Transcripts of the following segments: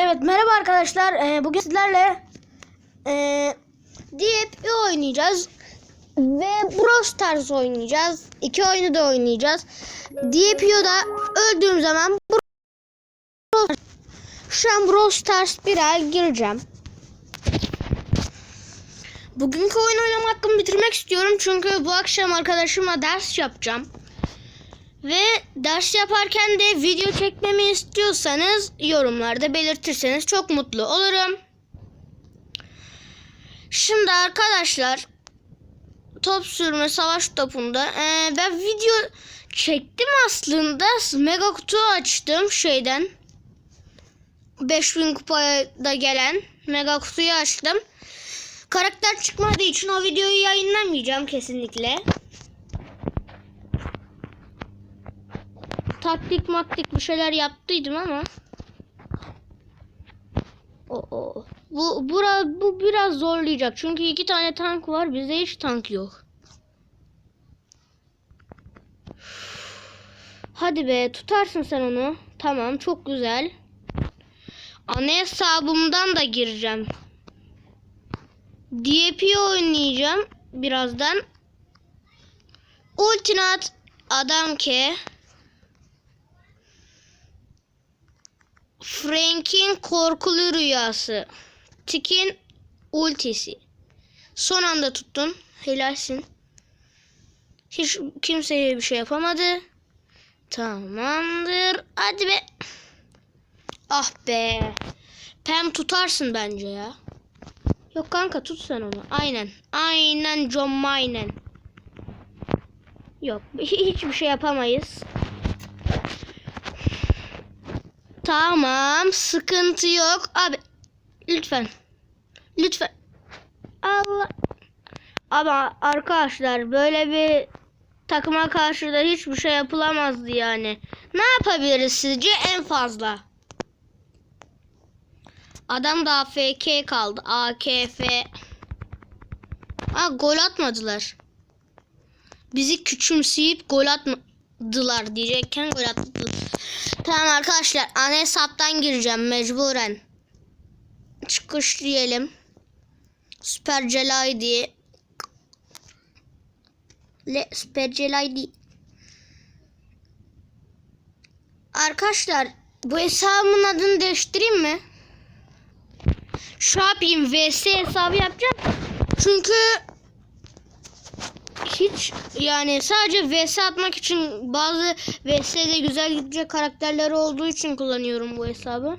Evet merhaba arkadaşlar. Ee, bugün sizlerle e, DF'i oynayacağız. Ve Brawl Stars oynayacağız. İki oyunu da oynayacağız. DF'de öldüğüm zaman şu an Brawl Stars 1'e gireceğim. Bugünkü oyun oynama hakkımı bitirmek istiyorum. Çünkü bu akşam arkadaşımla ders yapacağım. Ve ders yaparken de video çekmemi istiyorsanız yorumlarda belirtirseniz çok mutlu olurum. Şimdi arkadaşlar top sürme savaş topunda ee, ben video çektim aslında. Mega kutu açtım şeyden. 5000 kupada gelen mega kutuyu açtım. Karakter çıkmadığı için o videoyu yayınlamayacağım kesinlikle. Taktik maktik bir şeyler yaptıydım ama. O, o. Bu, bura, bu biraz zorlayacak. Çünkü iki tane tank var. Bizde hiç tank yok. Hadi be tutarsın sen onu. Tamam çok güzel. Ana hesabımdan da gireceğim. DP oynayacağım birazdan. Ultinat adam ke. Frank'in korkulu rüyası. Tik'in ultisi. Son anda tuttun. Helalsin. Hiç kimseye bir şey yapamadı. Tamamdır. Hadi be. Ah be. Pem tutarsın bence ya. Yok kanka tut sen onu. Aynen. Aynen John aynen. Yok. Hiçbir şey yapamayız. Tamam. Sıkıntı yok. Abi lütfen. Lütfen. Allah. Ama arkadaşlar böyle bir takıma karşı da hiçbir şey yapılamazdı yani. Ne yapabiliriz sizce en fazla? Adam da AFK kaldı. AKF. Ha gol atmadılar. Bizi küçümseyip gol atmadılar diyecekken gol attılar. Tamam arkadaşlar ana hesaptan gireceğim mecburen. Çıkış diyelim. Süper Celay. Le Süper Celay. Arkadaşlar bu hesabımın adını değiştireyim mi? Şu yapayım VS hesabı yapacağım. Çünkü hiç yani sadece vs atmak için bazı vs'de güzel gidecek karakterleri olduğu için kullanıyorum bu hesabı.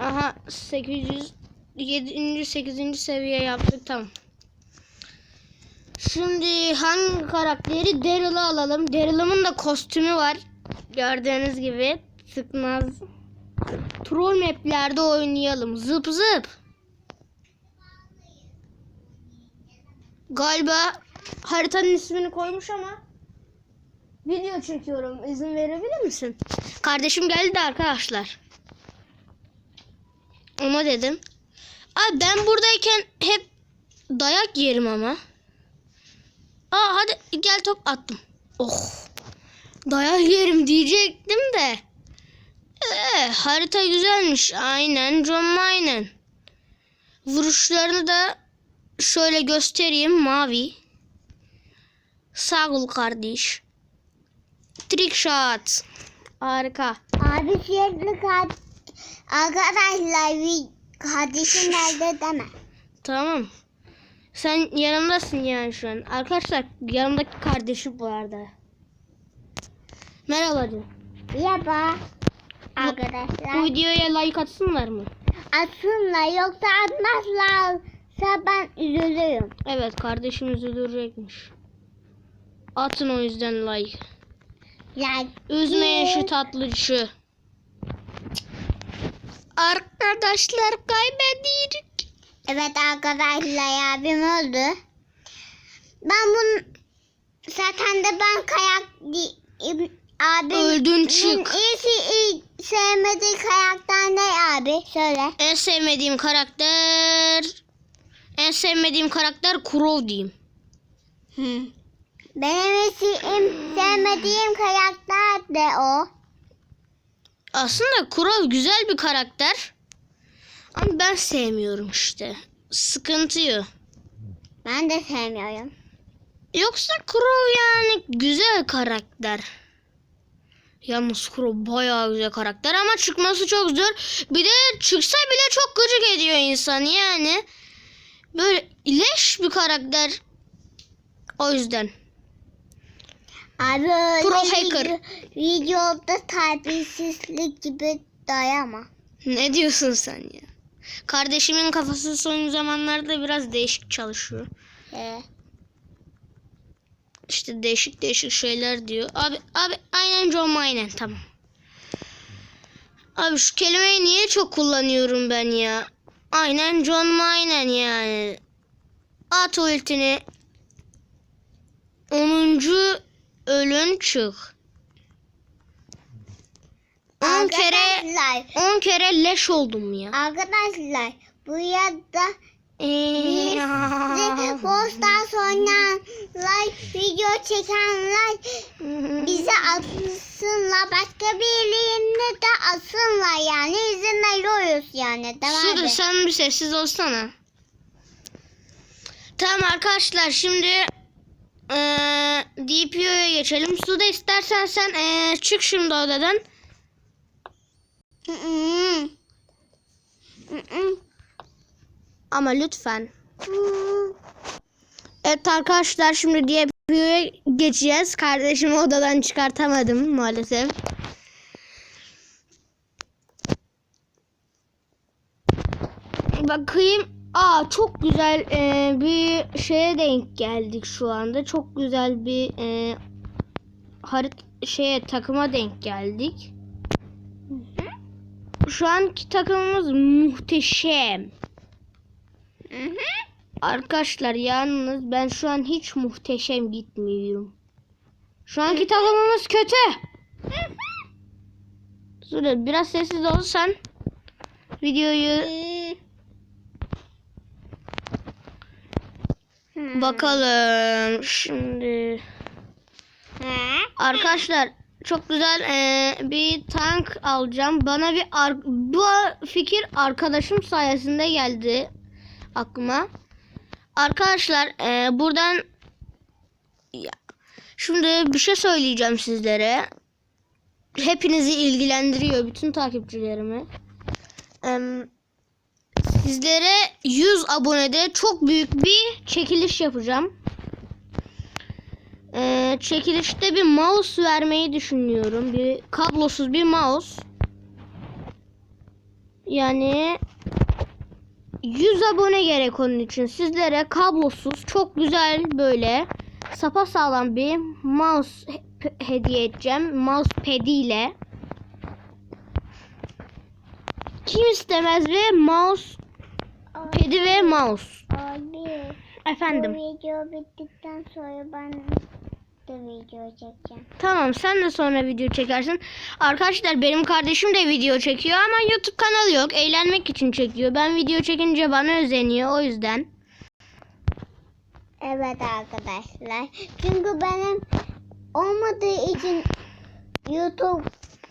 Aha 800 7. 8. seviye yaptık tamam. Şimdi hangi karakteri Daryl'ı alalım. Daryl'ımın da kostümü var. Gördüğünüz gibi sıkmaz. Troll maplerde oynayalım. Zıp zıp. Galiba haritanın ismini koymuş ama video çekiyorum. İzin verebilir misin? Kardeşim geldi arkadaşlar. Ona dedim. Abi ben buradayken hep dayak yerim ama. Aa hadi gel top attım. Oh. Dayak yerim diyecektim de. Ee, harita güzelmiş. Aynen John aynen. Vuruşlarını da şöyle göstereyim mavi. Sağ ol kardeş. Trick shot. Harika. Abi sürekli kart arkadaşlar bir kardeşim nerede deme. Tamam. Sen yanımdasın yani şu an. Arkadaşlar yanımdaki kardeşim bu arada. Merhaba canım. Merhaba Bu arkadaşlar. videoya like atsınlar mı? Atsınlar yoksa atmazlarsa ben üzülürüm. Evet kardeşim üzülecekmiş. Atın o yüzden like. Yani Üzmeyin şu tatlıcı. Arkadaşlar kaybettik. Evet arkadaşlar abim öldü. Ben bunu zaten de ben kayak abim Öldün çık. İyi, iyi sevmediği karakter ne abi? Söyle. En sevmediğim karakter... En sevmediğim karakter Crow diyeyim. Hı. Benim en sevmediğim karakter de o. Aslında Kurov güzel bir karakter. Ama ben sevmiyorum işte. Sıkıntı o. Ben de sevmiyorum. Yoksa Kurov yani güzel karakter. Yalnız Kurov bayağı güzel karakter ama çıkması çok zor. Bir de çıksa bile çok gıcık ediyor insan yani. Böyle leş bir karakter. O yüzden. Abi Pro video- hacker. videoda terbiyesizlik gibi dayama. Ne diyorsun sen ya? Kardeşimin kafası son zamanlarda biraz değişik çalışıyor. He. İşte değişik değişik şeyler diyor. Abi abi aynen John aynen tamam. Abi şu kelimeyi niye çok kullanıyorum ben ya? Aynen John aynen yani. At ultini. 10. ölün çık. 10 kere Arkadaşlar, 10 kere leş oldum ya. arkadaşlar bu yada bizi postan sonra video çekenler bize atsınlar. Başka birilerine de atsınlar yani. izin veriyoruz yani. Tamam Sude mı? sen bir sessiz olsana. Tamam arkadaşlar şimdi eee DPO'ya geçelim. Sude istersen sen eee, çık şimdi odadan. Hı hı. Ama lütfen. Evet arkadaşlar şimdi DPO'ya geçeceğiz. Kardeşimi odadan çıkartamadım maalesef. Bakayım. Aa çok güzel eee, bir şeye denk geldik şu anda. Çok güzel bir eee harit şeye takıma denk geldik. Şu anki takımımız muhteşem. Hı hı. Arkadaşlar yalnız ben şu an hiç muhteşem gitmiyorum. Şu anki takımımız kötü. Zule biraz sessiz olsan videoyu bakalım şimdi. Arkadaşlar çok güzel eee, bir tank alacağım. Bana bir ar- bu fikir arkadaşım sayesinde geldi aklıma. Arkadaşlar eee, buradan ya, şimdi bir şey söyleyeceğim sizlere. Hepinizi ilgilendiriyor bütün takipçilerimi. Em, sizlere 100 abonede çok büyük bir çekiliş yapacağım. Ee, çekilişte bir mouse vermeyi düşünüyorum. Bir kablosuz bir mouse. Yani 100 abone gerek onun için. Sizlere kablosuz çok güzel böyle sapa sağlam bir mouse he- hediye edeceğim. Mousepad ile. Kim istemez ve mouse pedi ve mouse. Abi. Efendim. Bu video bittikten sonra ben de video çekeceğim. Tamam sen de sonra video çekersin. Arkadaşlar benim kardeşim de video çekiyor ama YouTube kanalı yok. Eğlenmek için çekiyor. Ben video çekince bana özeniyor o yüzden. Evet arkadaşlar. Çünkü benim olmadığı için YouTube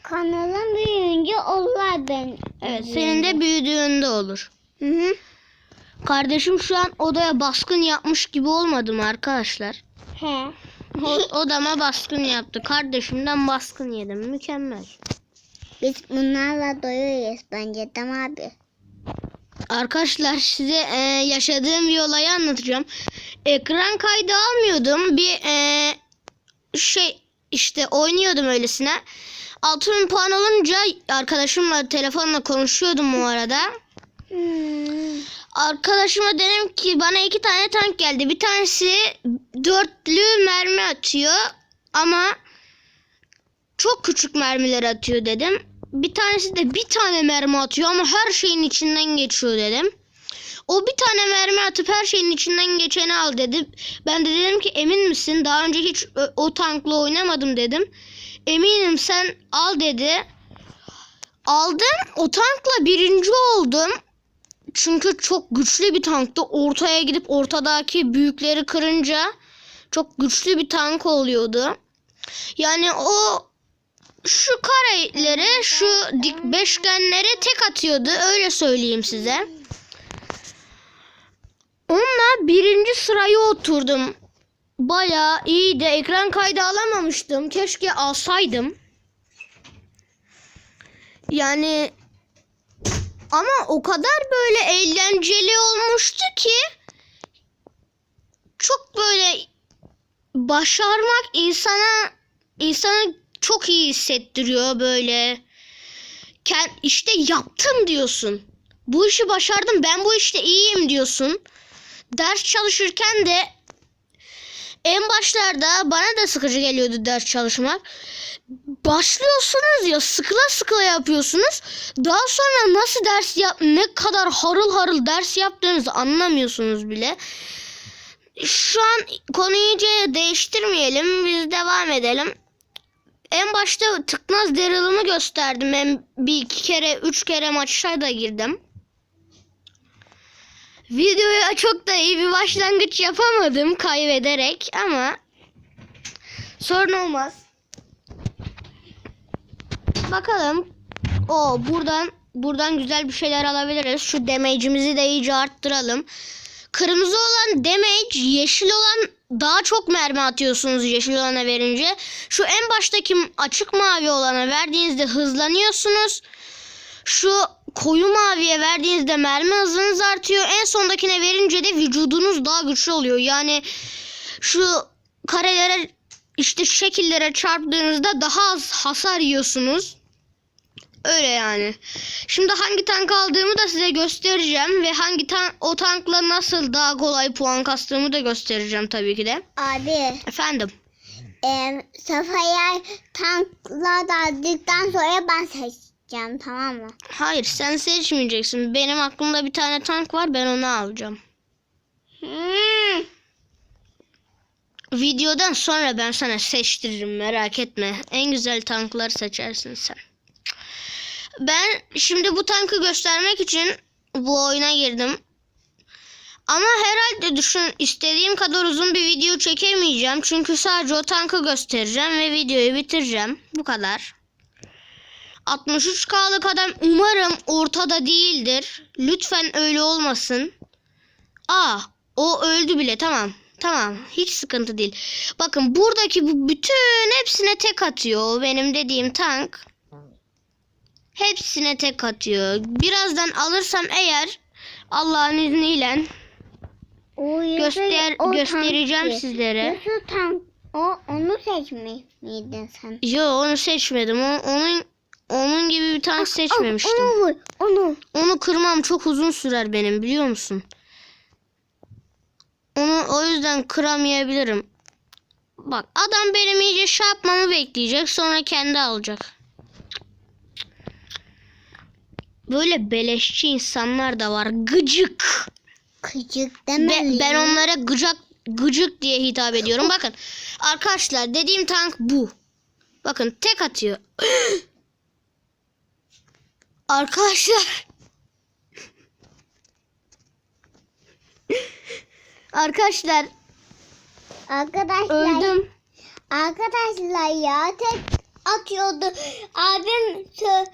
kanalım büyüyünce onlar ben. Evet senin de büyüdüğünde olur. Hı hı. Kardeşim şu an odaya baskın yapmış gibi olmadı mı arkadaşlar? He. O, odama baskın yaptı. Kardeşimden baskın yedim. Mükemmel. Biz bunlarla doyuyoruz bence mi abi? Arkadaşlar size e, yaşadığım bir olayı anlatacağım. Ekran kaydı almıyordum. Bir e, şey işte oynuyordum öylesine. 6000 puan olunca arkadaşımla telefonla konuşuyordum o arada. Hmm. Arkadaşıma dedim ki bana iki tane tank geldi. Bir tanesi dörtlü mermi atıyor ama çok küçük mermiler atıyor dedim. Bir tanesi de bir tane mermi atıyor ama her şeyin içinden geçiyor dedim. O bir tane mermi atıp her şeyin içinden geçeni al dedi. Ben de dedim ki emin misin? Daha önce hiç o tankla oynamadım dedim. Eminim sen al dedi. Aldım. O tankla birinci oldum. Çünkü çok güçlü bir tankta ortaya gidip ortadaki büyükleri kırınca çok güçlü bir tank oluyordu. Yani o şu karelere, şu dik beşgenlere tek atıyordu. Öyle söyleyeyim size. Onunla birinci sıraya oturdum. Bayağı iyiydi. Ekran kaydı alamamıştım. Keşke alsaydım. Yani ama o kadar böyle eğlenceli olmuştu ki çok böyle başarmak insana insana çok iyi hissettiriyor böyle. Kend, işte yaptım diyorsun. Bu işi başardım. Ben bu işte iyiyim diyorsun. Ders çalışırken de en başlarda bana da sıkıcı geliyordu ders çalışmak. Başlıyorsunuz ya sıkıla sıkıla yapıyorsunuz. Daha sonra nasıl ders yap ne kadar harıl harıl ders yaptığınızı anlamıyorsunuz bile. Şu an konuyu iyice değiştirmeyelim. Biz devam edelim. En başta tıknaz Daryl'ımı gösterdim. Ben bir iki kere, üç kere maçlara da girdim. Videoya çok da iyi bir başlangıç yapamadım kaybederek ama sorun olmaz. Bakalım. O buradan buradan güzel bir şeyler alabiliriz. Şu damage'imizi de iyice arttıralım. Kırmızı olan damage, yeşil olan daha çok mermi atıyorsunuz yeşil olana verince. Şu en baştaki açık mavi olana verdiğinizde hızlanıyorsunuz. Şu koyu maviye verdiğinizde mermi hızınız artıyor. En sondakine verince de vücudunuz daha güçlü oluyor. Yani şu karelere işte şekillere çarptığınızda daha az hasar yiyorsunuz. Öyle yani. Şimdi hangi tank aldığımı da size göstereceğim ve hangi tank o tankla nasıl daha kolay puan kastığımı da göstereceğim tabii ki de. Abi Efendim. e, Safa'ya tankla daldıktan sonra ben seçeceğim tamam mı? Hayır sen seçmeyeceksin. Benim aklımda bir tane tank var ben onu alacağım. Hmm. Videodan sonra ben sana seçtiririm merak etme. En güzel tankları seçersin sen. Ben şimdi bu tankı göstermek için bu oyuna girdim. Ama herhalde düşün istediğim kadar uzun bir video çekemeyeceğim. Çünkü sadece o tankı göstereceğim ve videoyu bitireceğim. Bu kadar. 63K'lık adam umarım ortada değildir. Lütfen öyle olmasın. Aa, o öldü bile tamam. Tamam hiç sıkıntı değil. Bakın buradaki bu bütün hepsine tek atıyor. Benim dediğim tank. Hepsine tek atıyor. Birazdan alırsam eğer Allah'ın izniyle O göster o göstereceğim tankçı. sizlere. Yusuf tank o onu seçmiş miydin sen? Yo onu seçmedim. O, onun onun gibi bir tank seçmemiştim. Onu vur onu. Onu kırmam çok uzun sürer benim biliyor musun? Onu o yüzden kıramayabilirim. Bak adam benim iyice şey yapmamı bekleyecek sonra kendi alacak. Böyle beleşçi insanlar da var. Gıcık. Kıcık Be- demeli. ben onlara gıcak gıcık diye hitap ediyorum. Bakın arkadaşlar dediğim tank bu. Bakın tek atıyor. arkadaşlar. arkadaşlar Arkadaşlar. öldüm. Arkadaşlar ya tek atıyordu. Abim sö-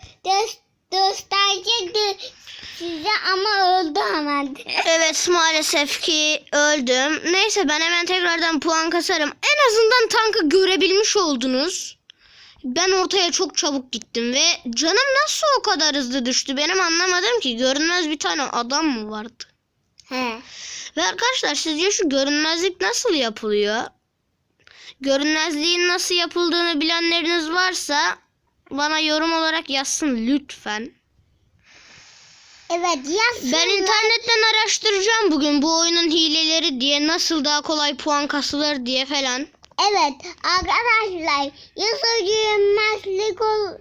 gös- gösterecekti size ama öldü hemen. Evet maalesef ki öldüm. Neyse ben hemen tekrardan puan kasarım. En azından tankı görebilmiş oldunuz. Ben ortaya çok çabuk gittim ve canım nasıl o kadar hızlı düştü benim anlamadım ki. Görünmez bir tane adam mı vardı? He. Ve arkadaşlar sizce şu görünmezlik nasıl yapılıyor? Görünmezliğin nasıl yapıldığını bilenleriniz varsa bana yorum olarak yazsın lütfen. Evet yazsın. Ben internetten araştıracağım bugün bu oyunun hileleri diye nasıl daha kolay puan kasılır diye falan. Evet arkadaşlar Yusuf görünmezlik ol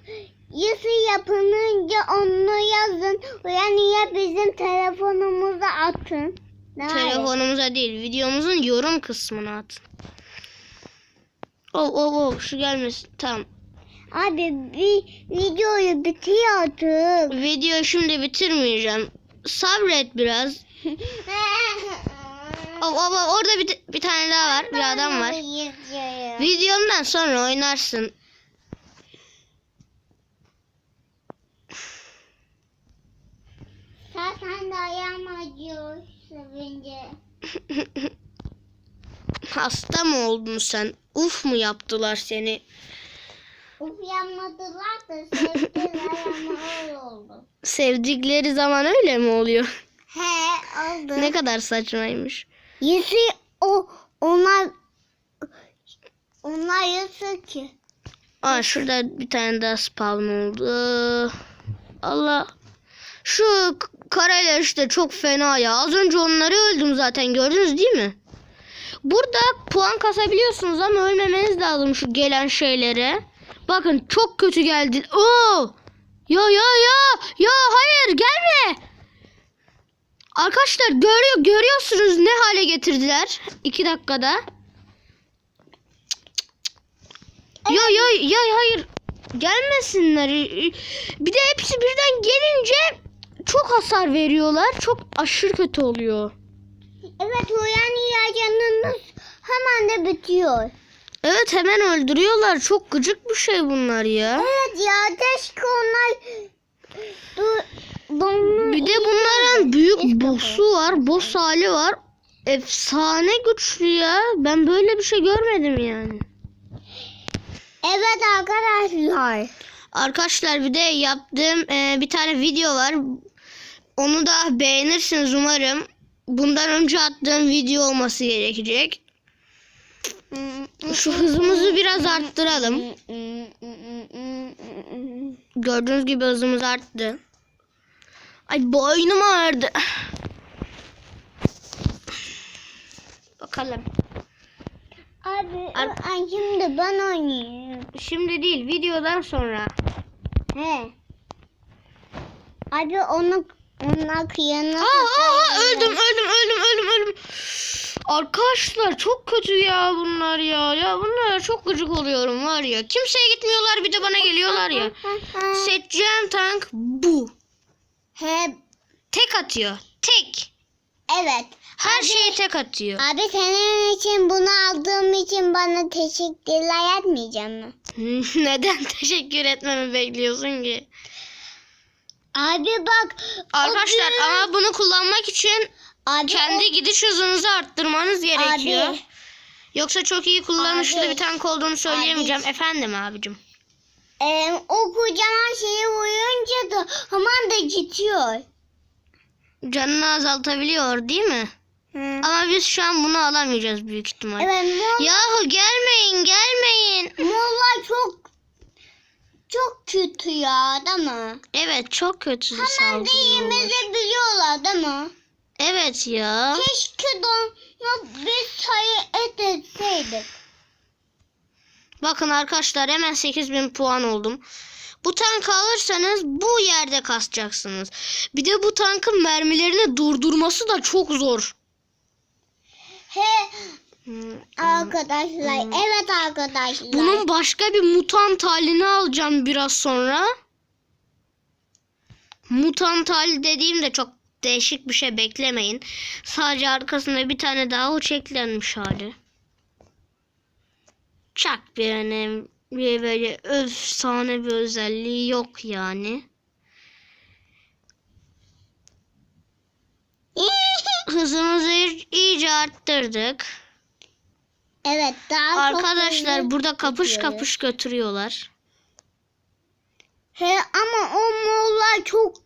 Yusuf yapınınca onu yazın. Yani ya bizim telefonumuza atın. Ne? Telefonumuza değil videomuzun yorum kısmına atın. Oh oh oh şu gelmesin tamam. Abi bir videoyu bitiyor artık. Video şimdi bitirmeyeceğim. Sabret biraz. o, o, o, orada bir, bir tane daha var. Bir adam var. Videomdan sonra oynarsın. Sen, sen de ayağım acıyor sevince. Hasta mı oldun sen? Uf mu yaptılar seni? Uf yanmadılar da sevdiler ama öyle oldu. Sevdikleri zaman öyle mi oluyor? He oldu. ne kadar saçmaymış. Yüzü o onlar onlar yüzü ki. Aa şurada bir tane daha spawn oldu. Allah. Şu kareler işte çok fena ya. Az önce onları öldüm zaten gördünüz değil mi? Burada puan kasabiliyorsunuz ama ölmemeniz lazım şu gelen şeylere. Bakın çok kötü geldi. Oo! Ya ya ya ya hayır gelme. Arkadaşlar görüyor görüyorsunuz ne hale getirdiler 2 dakikada. Ya ya ya hayır gelmesinler. Bir de hepsi birden gelince çok hasar veriyorlar. Çok aşırı kötü oluyor. Evet uyanıyor canınız hemen de bitiyor. Evet hemen öldürüyorlar. Çok gıcık bir şey bunlar ya. Evet ya keşke onlar Bir de bunların büyük boss'u var. Boss hali var. Efsane güçlü ya. Ben böyle bir şey görmedim yani. Evet arkadaşlar. Arkadaşlar bir de yaptığım e, bir tane video var. Onu da beğenirsiniz umarım. Bundan önce attığım video olması gerekecek. Şu hızımızı biraz arttıralım. Gördüğünüz gibi hızımız arttı. Ay boynum ağrıdı. Bakalım. Abi Ar- ay şimdi ben oynayayım. Şimdi değil videodan sonra. He. Abi onu ona kıyana Aa, aa, aa, öldüm öldüm öldüm öldüm öldüm. Arkadaşlar çok kötü ya bunlar ya. Ya bunlar çok gıcık oluyorum var ya. Kimseye gitmiyorlar bir de bana geliyorlar ya. Seçeceğim tank bu. He. Tek atıyor. Tek. Evet. Her şeyi tek atıyor. Abi senin için bunu aldığım için bana teşekkürler etmeyeceğim mi? Neden teşekkür etmemi bekliyorsun ki? Abi bak. Arkadaşlar gün- ama bunu kullanmak için abi kendi gidiş hızınızı arttırmanız gerekiyor. Abi. Yoksa çok iyi kullanışlı Abi. bir tank olduğunu söyleyemeyeceğim. Abi. Efendim abicim. o, e, o kocaman şeyi vurunca da hemen de gidiyor. Canını azaltabiliyor değil mi? Hı. Ama biz şu an bunu alamayacağız büyük ihtimal. Evet. Molla, Yahu gelmeyin gelmeyin. molla çok çok kötü ya değil mi? Evet çok kötü Hemen de yemezi biliyorlar değil mi? Evet ya. Keşke donla bir sayı et etseydik. Bakın arkadaşlar hemen 8000 puan oldum. Bu tankı alırsanız bu yerde kasacaksınız. Bir de bu tankın mermilerini durdurması da çok zor. He Hmm. arkadaşlar evet arkadaşlar. Bunun başka bir mutant halini alacağım biraz sonra. Mutant hali dediğimde çok değişik bir şey beklemeyin. Sadece arkasında bir tane daha uç eklenmiş hali. Çak bir önem bir böyle efsane bir özelliği yok yani. Hızımızı iy- iyice arttırdık. evet daha Arkadaşlar burada kapış gidiyoruz. kapış götürüyorlar. He ama o molla çok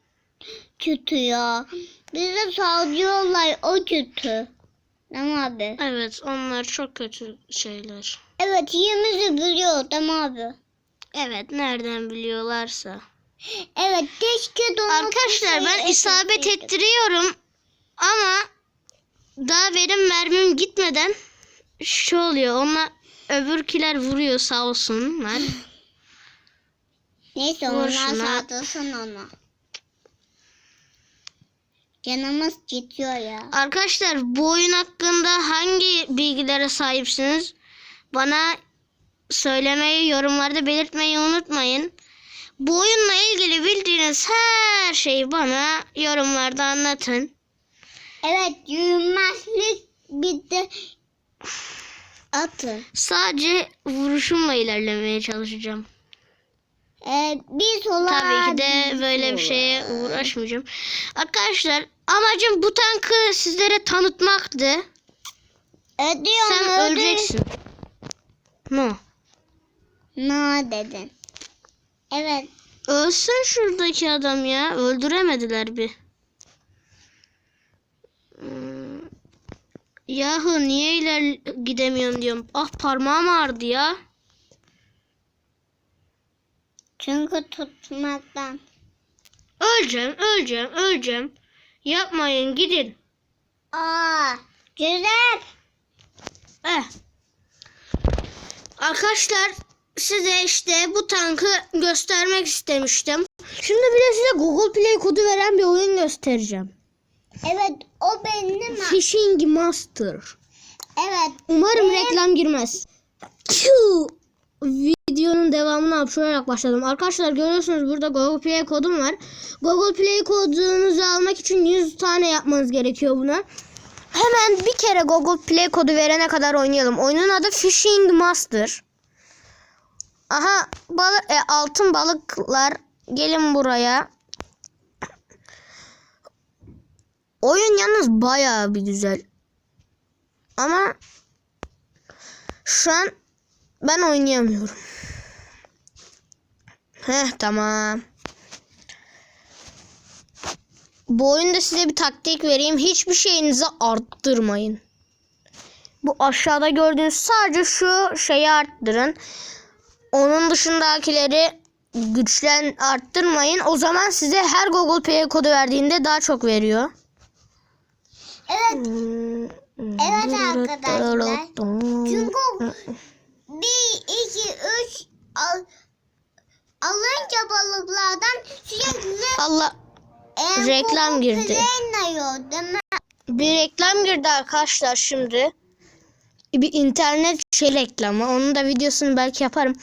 kötü ya. Bize saldırıyorlar o kötü. Değil abi? Evet onlar çok kötü şeyler. Evet yemizi biliyor değil abi? Evet nereden biliyorlarsa. Evet keşke Arkadaşlar ben isabet ettiriyorum ama daha benim mermim gitmeden şu oluyor ona öbürkiler vuruyor sağ olsunlar. Neyse onlar saldırsın ona. Canımız gidiyor ya. Arkadaşlar bu oyun hakkında hangi bilgilere sahipsiniz? Bana söylemeyi yorumlarda belirtmeyi unutmayın. Bu oyunla ilgili bildiğiniz her şeyi bana yorumlarda anlatın. Evet yürümezlik bir de atın. Sadece vuruşumla ilerlemeye çalışacağım. Ee, bir sola Tabii ki de böyle bir şeye uğraşmayacağım. Arkadaşlar amacım bu tankı sizlere tanıtmaktı. Ödüyorum Sen ödü- öleceksin. No. Ne dedin? Evet. Ölsün şuradaki adam ya. Öldüremediler bir. Hmm. Yahu niye iler gidemiyorum diyorum. Ah parmağım ağrıdı ya. Çünkü tutmaktan. Öleceğim, öleceğim, öleceğim. Yapmayın gidin. Aa, güzel. Eh. Arkadaşlar size işte bu tankı göstermek istemiştim. Şimdi bir de size Google Play kodu veren bir oyun göstereceğim. Evet, o benim. Fishing Master. Evet. Umarım reklam girmez. Tüh! Videonun devamını hapşurarak başladım. Arkadaşlar görüyorsunuz burada Google Play kodum var. Google Play kodunuzu almak için 100 tane yapmanız gerekiyor buna. Hemen bir kere Google Play kodu verene kadar oynayalım. Oyunun adı Fishing Master. Aha balı, e, altın balıklar gelin buraya. Oyun yalnız bayağı bir güzel. Ama şu an ben oynayamıyorum. Heh tamam. Bu oyunda size bir taktik vereyim. Hiçbir şeyinizi arttırmayın. Bu aşağıda gördüğünüz sadece şu şeyi arttırın. Onun dışındakileri güçlen arttırmayın. O zaman size her Google Play kodu verdiğinde daha çok veriyor. Evet. Evet arkadaşlar. Çünkü bir, iki, üç al, alınca balıklardan sürekli Allah en Reklam girdi. planlıyor, değil mi? Bir reklam girdi arkadaşlar şimdi. Bir internet şey reklamı. Onun da videosunu belki yaparım.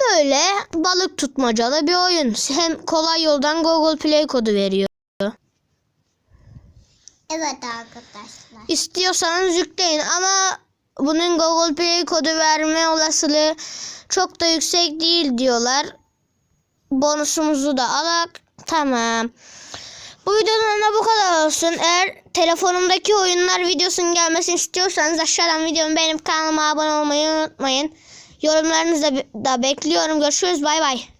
Böyle balık tutmacalı bir oyun. Hem kolay yoldan Google Play kodu veriyor. Evet arkadaşlar. İstiyorsanız yükleyin ama bunun Google Play kodu verme olasılığı çok da yüksek değil diyorlar. Bonusumuzu da alak. Tamam. Bu videonun da bu kadar olsun. Eğer telefonumdaki oyunlar videosunun gelmesini istiyorsanız aşağıdan videomu beğenip kanalıma abone olmayı unutmayın. Yorumlarınızı da, da bekliyorum. Görüşürüz. Bay bay.